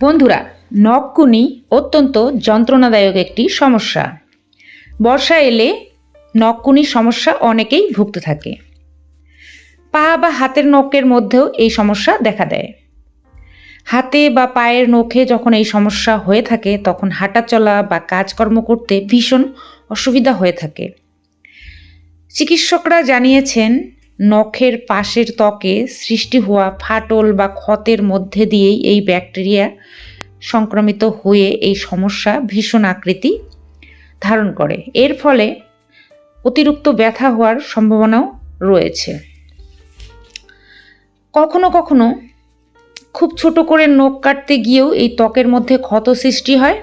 বন্ধুরা, নখকুনি অত্যন্ত যন্ত্রণাদায়ক একটি সমস্যা। বর্ষা এলে নখকুনির সমস্যা অনেকেই ভুগতে থাকে। পা বা হাতের নখের মধ্যেও এই সমস্যা দেখা দেয়। হাতে বা পায়ের নখে যখন এই সমস্যা হয়ে থাকে, তখন হাঁটা চলা বা কাজকর্ম করতে ভীষণ অসুবিধা হয়ে থাকে। চিকিৎসকরা জানিয়েছেন নখের পাশের ত্বকে সৃষ্টি হওয়া ফাটল বা ক্ষতের মধ্যে দিয়েই এই ব্যাকটেরিয়া সংক্রমিত হয়ে এই সমস্যা ভীষণ আকৃতি ধারণ করে। এর ফলে অতিরিক্ত ব্যথা হওয়ার সম্ভাবনাও রয়েছে। কখনো কখনো খুব ছোট করে নখ কাটতে গিয়েও এই ত্বকের মধ্যে ক্ষত সৃষ্টি হয়।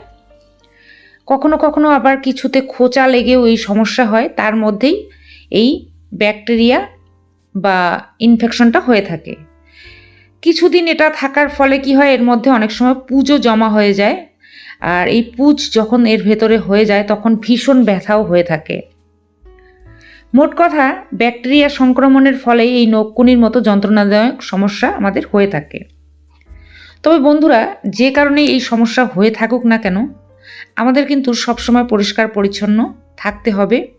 কখনো কখনো আবার কিছুতে খোঁচা লেগেও এই সমস্যা হয়। তার মধ্যেই এই ব্যাকটেরিয়া বা ইনফেকশনটা হয়ে থাকে। কিছুদিন এটা থাকার ফলে কি হয়, এর মধ্যে অনেক সময় পুজো জমা হয়ে যায়। আর এই পুজ যখন এর ভেতরে হয়ে যায়, তখন ভীষণ ব্যথাও হয়ে থাকে। মোট কথা, ব্যাকটেরিয়া সংক্রমণের ফলে এই নখকুনির মতো যন্ত্রণাদায়ক সমস্যা আমাদের হয়ে থাকে। তবে বন্ধুরা, যে কারণে এই সমস্যা হয়ে থাকুক না কেন, আমাদের কিন্তু সবসময় পরিষ্কার পরিচ্ছন্ন থাকতে হবে।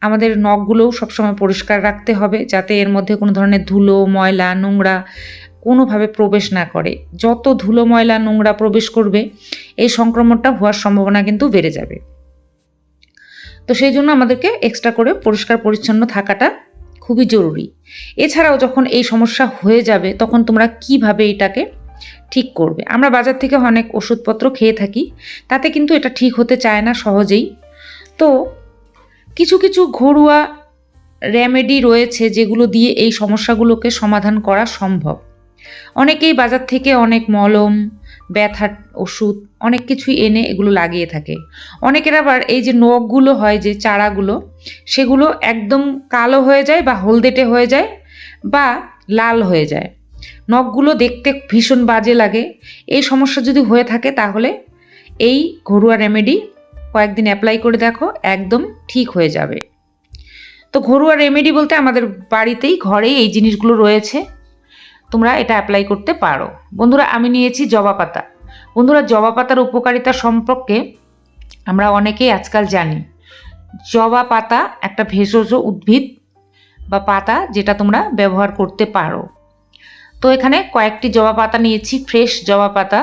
আমাদের নখগুলোও সবসময় পরিষ্কার রাখতে হবে যাতে এর মধ্যে কোনো ধরনের ধুলো, ময়লা, নোংরা কোনোভাবে প্রবেশ না করে। যত ধুলো, ময়লা, নোংরা প্রবেশ করবে, এই সংক্রমণটা হওয়ার সম্ভাবনা কিন্তু বেড়ে যাবে। তো সেই জন্য আমাদেরকে এক্সট্রা করে পরিষ্কার পরিচ্ছন্ন থাকাটা খুবই জরুরি। এছাড়াও যখন এই সমস্যা হয়ে যাবে, তখন তোমরা কীভাবে এটাকে ঠিক করবে? আমরা বাজার থেকে অনেক ওষুধপত্র খেয়ে থাকি, তাতে কিন্তু এটা ঠিক হতে চায় না সহজেই। তো কিছু কিছু ঘরোয়া রেমেডি রয়েছে যেগুলো দিয়ে এই সমস্যাগুলোকে সমাধান করা সম্ভব। অনেকেই বাজার থেকে অনেক মলম, ব্যথার ওষুধ, অনেক কিছুই এনে এগুলো লাগিয়ে থাকে। অনেকের আবার এই যে নখগুলো হয়, যে চারাগুলো, সেগুলো একদম কালো হয়ে যায় বা হলদেটে হয়ে যায় বা লাল হয়ে যায়। নখগুলো দেখতে ভীষণ বাজে লাগে। এই সমস্যা যদি হয়ে থাকে তাহলে এই ঘরোয়া রেমেডি কয়েকদিন অ্যাপ্লাই করে দেখো, একদম ঠিক হয়ে যাবে। তো ঘরোয়া রেমেডি বলতে আমাদের বাড়িতেই, ঘরেই এই জিনিসগুলো রয়েছে। তোমরা এটা অ্যাপ্লাই করতে পারো। বন্ধুরা, আমি নিয়েছি জবা পাতা। বন্ধুরা, জবা পাতার উপকারিতা সম্পর্কে আমরা অনেকেই আজকাল জানি। জবা পাতা একটা ভেষজ উদ্ভিদ বা পাতা যেটা তোমরা ব্যবহার করতে পারো। তো এখানে কয়েকটি জবা পাতা নিয়েছি ফ্রেশ জবা পাতা।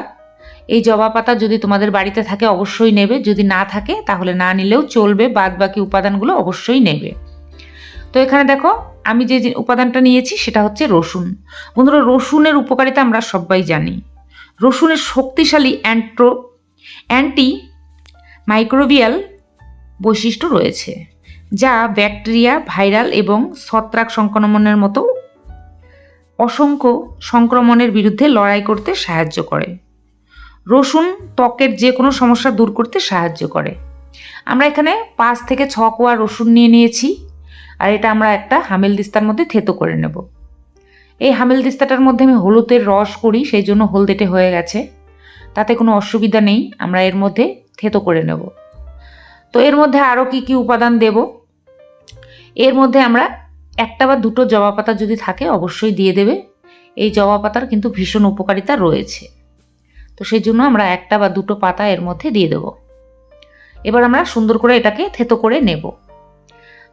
এই জবা পাতা যদি তোমাদের বাড়িতে থাকে, অবশ্যই নেবে। যদি না থাকে, তাহলে না নিলেও চলবে। বাদ বাকি উপাদানগুলো অবশ্যই নেবে। তো এখানে দেখো, আমি যে উপাদানটা নিয়েছি, সেটা হচ্ছে রসুন। বন্ধুরা, রসুনের উপকারিতা আমরা সবাই জানি। রসুনের শক্তিশালী অ্যান্ট্রো অ্যান্টি মাইক্রোবিয়াল বৈশিষ্ট্য রয়েছে, যা ব্যাকটেরিয়া, ভাইরাল এবং ছত্রাক সংক্রমণের মতো অসংখ্য সংক্রমণের বিরুদ্ধে লড়াই করতে সাহায্য করে। রসুন ত্বকের যে কোনো সমস্যা দূর করতে সাহায্য করে। আমরা এখানে পাঁচ থেকে ছ কোয়া রসুন নিয়ে নিয়েছি আর এটা আমরা একটা হামেল দিস্তার মধ্যে থেতো করে নেব। এই হামেল দিস্তাটার মধ্যে আমি হলুদের রস করি, সেই জন্য হলদেটে হয়ে গেছে। তাতে কোনো অসুবিধা নেই, আমরা এর মধ্যে থেতো করে নেব। তো এর মধ্যে আরও কি কি উপাদান দেব? এর মধ্যে আমরা একটা বা দুটো জবা পাতা যদি থাকে, অবশ্যই দিয়ে দেবে। এই জবা পাতার কিন্তু ভীষণ উপকারিতা রয়েছে। তো সেই জন্য আমরা একটা বা দুটো পাতা এর মধ্যে দিয়ে দেব। এবার আমরা সুন্দর করে এটাকে থেতো করে নেব।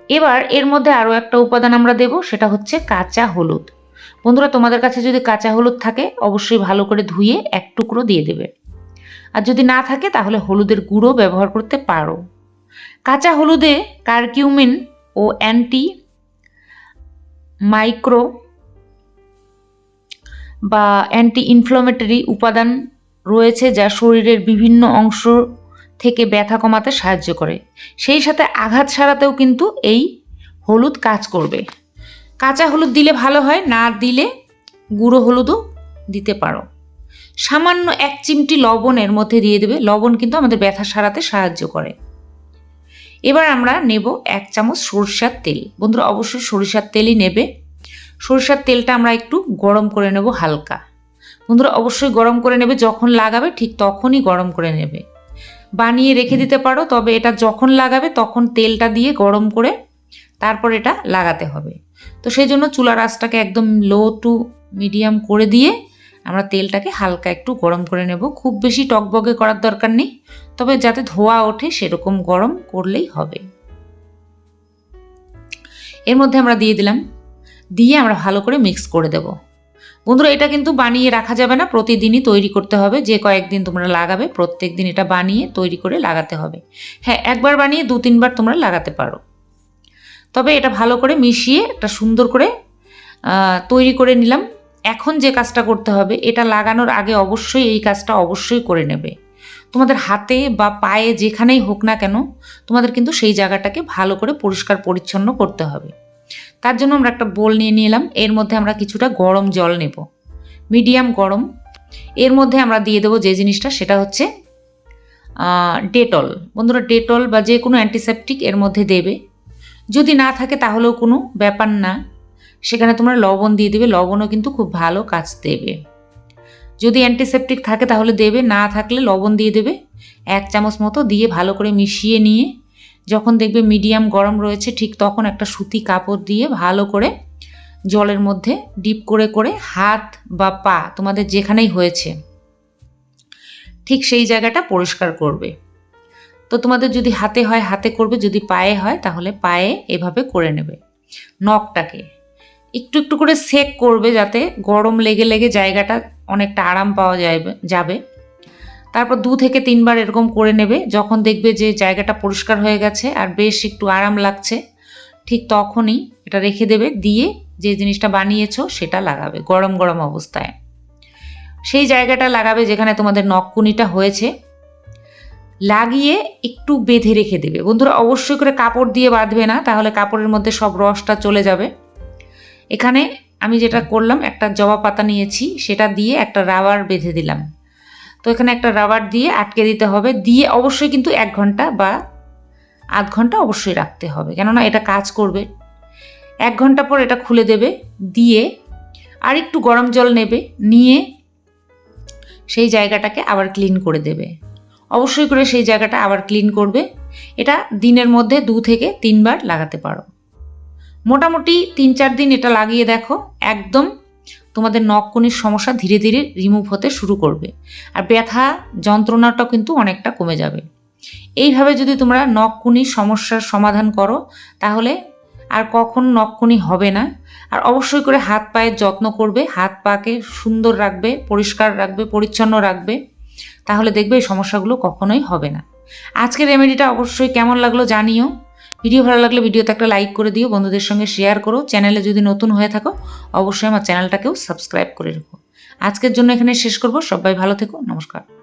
এবার এর মধ্যে আরও একটা উপাদান আমরা দেব, সেটা হচ্ছে কাঁচা হলুদ। বন্ধুরা, তোমাদের কাছে যদি কাঁচা হলুদ থাকে, অবশ্যই ভালো করে ধুয়ে এক টুকরো দিয়ে দেবে। আর যদি না থাকে, তাহলে হলুদের গুঁড়ো ব্যবহার করতে পারো। কাঁচা হলুদে কার্কিউমিন ও অ্যান্টি মাইক্রো বা অ্যান্টি ইনফ্লামেটরি উপাদান রয়েছে যা শরীরের বিভিন্ন অংশ থেকে ব্যথা কমাতে সাহায্য করে। সেই সাথে আঘাত সারাতেও কিন্তু এই হলুদ কাজ করবে। কাঁচা হলুদ দিলে ভালো হয়, না দিলে গুঁড়ো হলুদও দিতে পারো। সামান্য এক চিমটি লবণের মধ্যে দিয়ে দেবে। লবণ কিন্তু আমাদের ব্যথা সারাতে সাহায্য করে। এবার আমরা নেব এক চামচ সরষার তেল। বন্ধুরা, অবশ্যই সরিষার তেলই নেবে। সরিষার তেলটা আমরা একটু গরম করে নেব হালকা। বন্ধুরা অবশ্যই গরম করে নেবে যখন লাগাবে ঠিক তখনই গরম করে নেবে। বানিয়ে রেখে দিতে পারো তবে এটা যখন লাগাবে তখন তেলটা দিয়ে গরম করে তারপর এটা লাগাতে হবে। তো সেই জন্য চুলার আঁচটাকে একদম লো টু মিডিয়াম করে দিয়ে আমরা তেলটাকে হালকা একটু গরম করে নেব। খুব বেশি টকবগে করার দরকার নেই তবে যাতে ধোয়া ওঠে সেরকম গরম করলেই হবে। এর মধ্যে আমরা দিয়ে দিলাম দিয়ে আমরা ভালো করে মিক্স করে দেব। বন্ধুরা, এটা কিন্তু বানিয়ে রাখা যাবে না, প্রতিদিনই তৈরি করতে হবে। যে কয়েকদিন তোমরা লাগাবে প্রত্যেক দিন এটা বানিয়ে তৈরি করে লাগাতে হবে। হ্যাঁ একবার বানিয়ে দু তিনবার তোমরা লাগাতে পারো। তবে এটা ভালো করে মিশিয়ে একটা সুন্দর করে তৈরি করে নিলাম। এখন যে কাজটা করতে হবে, এটা লাগানোর আগে অবশ্যই এই কাজটা অবশ্যই করে নেবে। তোমাদের হাতে বা পায়ে যেখানেই হোক না কেন, তোমাদের কিন্তু সেই জায়গাটাকে ভালো করে পরিষ্কার পরিচ্ছন্ন করতে হবে। তার জন্য আমরা একটা বোল নিয়ে নিলাম। এর মধ্যে আমরা কিছুটা গরম জল নেব। মিডিয়াম গরম। এর মধ্যে আমরা দিয়ে দেবো যে জিনিসটা, সেটা হচ্ছে ডেটল। বন্ধুরা, ডেটল বা যে কোনো অ্যান্টিসেপটিক এর মধ্যে দেবে। যদি না থাকে তাহলেও কোনো ব্যাপার না। সেখানে তোমরা লবণ দিয়ে দেবে। লবণও কিন্তু খুব ভালো কাজ দেবে। যদি অ্যান্টিসেপটিক থাকে তাহলে দেবে। না থাকলে লবণ দিয়ে দেবে। এক চামচ মতো দিয়ে ভালো করে মিশিয়ে নিয়ে যখন দেখবে মিডিয়াম গরম রয়েছে, ঠিক তখন একটা সুতি কাপড় দিয়ে ভালো করে জলের মধ্যে ডিপ করে করে হাত বা পা তোমাদের যেখানেই হয়েছে, ঠিক সেই জায়গাটা পরিষ্কার করবে। তো তোমাদের যদি হাতে হয়, হাতে করবে, যদি পায়ে হয়, তাহলে পায়ে এভাবে করে নেবে। নখটাকে একটু একটু করে সেক করবে যাতে গরম লেগে লেগে জায়গাটা অনেকটা আরাম পাওয়া যাবে যাবে। তারপর দু থেকে তিনবার এরকম করে নেবে। যখন দেখবে যে জায়গাটা পরিষ্কার হয়ে গেছে আর বেশ একটু আরাম লাগছে, ঠিক তখনই এটা রেখে দেবে। দিয়ে যে জিনিসটা বানিয়েছো সেটা লাগাবে গরম গরম অবস্থায়। সেই জায়গাটা লাগাবে যেখানে তোমাদের নখকুনিটা হয়েছে। লাগিয়ে একটু বেঁধে রেখে দেবে। বন্ধুরা, অবশ্যই করে কাপড় দিয়ে বাঁধবে না, তাহলে কাপড়ের মধ্যে সব রসটা চলে যাবে। এখানে আমি যেটা করলাম, একটা জবা পাতা নিয়েছি, সেটা দিয়ে একটা রাবার বেঁধে দিলাম। তো এখানে একটা রাবার দিয়ে আটকে দিতে হবে। দিয়ে অবশ্যই কিন্তু এক ঘণ্টা বা আধ ঘণ্টা অবশ্যই রাখতে হবে। কেননা এটা কাজ করবে। এক ঘণ্টা পর এটা খুলে দেবে, দিয়ে আর একটু গরম জল নেবে, নিয়ে সেই জায়গাটাকে আবার ক্লিন করে দেবে। অবশ্যই করে সেই জায়গাটা আবার ক্লিন করবে। এটা দিনের মধ্যে দু থেকে তিনবার লাগাতে পারো। মোটামুটি তিন চার দিন এটা লাগিয়ে দেখো। একদম তোমাদের নখকুনির সমস্যা ধীরে ধীরে রিমুভ হতে শুরু করবে। আর ব্যথা, যন্ত্রণাটাও কিন্তু অনেকটা কমে যাবে। এইভাবে যদি তোমরা নখকুনির সমস্যার সমাধান করো, তাহলে আর কখন নখকুনি হবে না। আর অবশ্যই করে হাত পায়ের যত্ন করবে। হাত পাকে সুন্দর রাখবে, পরিষ্কার রাখবে, পরিচ্ছন্ন রাখবে। তাহলে দেখবে এই সমস্যাগুলো কখনোই হবে না। আজকের রেমেডিটা অবশ্যই কেমন লাগল জানিও। ভিডিও ভালো লাগলে ভিডিওতে একটা লাইক করে দিও, বন্ধুদের সঙ্গে শেয়ার করো। চ্যানেলে যদি নতুন হয়ে থাকো, অবশ্যই আমার চ্যানেলটাকেও সাবস্ক্রাইব করে রেখো। আজকের জন্য এখানে শেষ করব। সবাই ভালো থেকো। নমস্কার।